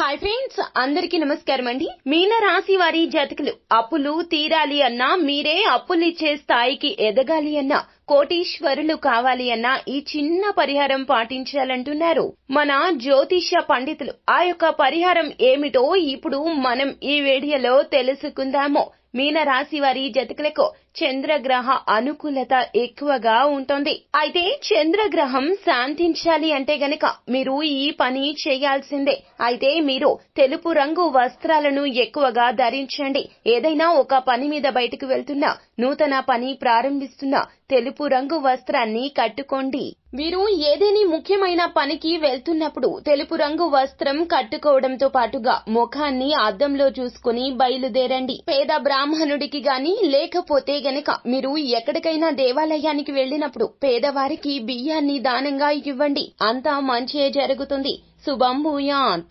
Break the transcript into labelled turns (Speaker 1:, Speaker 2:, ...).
Speaker 1: Hi friends అందరికి నమస్కారం అండి. మీన రాశి వారి జాతకులు అప్పులు తీరాలి అన్నా మీరే అప్పులు ఇచ్చే స్థాయికి ఎదగాలి అన్నా కోటీశ్వరులు కావాలి అన్నా ఈ చిన్న పరిహారం పాటించాలంటున్నారు. మన జ్యోతిష్య పండితులు ఆ యొక్క పరిహారం ఏమిటో ఇప్పుడు మనం ఈ వీడియోలో తెలుసుకుందాము. మీనరాశి వారి జతకులకు చంద్రగ్రహ అనుకూలత ఎక్కువగా ఉంటుంది. అయితే చంద్రగ్రహం శాంతించాలి అంటే గనక మీరు ఈ పని చేయాల్సిందే. అయితే మీరు తెలుపు రంగు వస్త్రాలను ఎక్కువగా ధరించండి. ఏదైనా ఒక పని మీద బయటకు వెళ్తున్నా నూతన పని ప్రారంభిస్తున్నా తెలుపు రంగు వస్త్రాన్ని కట్టుకోండి. మీరు ఏదేని ముఖ్యమైన పనికి వెళ్తున్నప్పుడు తెలుపు రంగు వస్త్రం కట్టుకోవడంతో పాటుగా ముఖాన్ని అద్దంలో చూసుకుని బయలుదేరండి. పేద బ్రాహ్మణుడికి గాని లేకపోతే గనక మీరు ఎక్కడికైనా దేవాలయానికి వెళ్ళినప్పుడు పేదవారికి బియ్యాన్ని దానంగా ఇవ్వండి. అంతా మంచే జరుగుతుంది. శుభం భూయాంత్.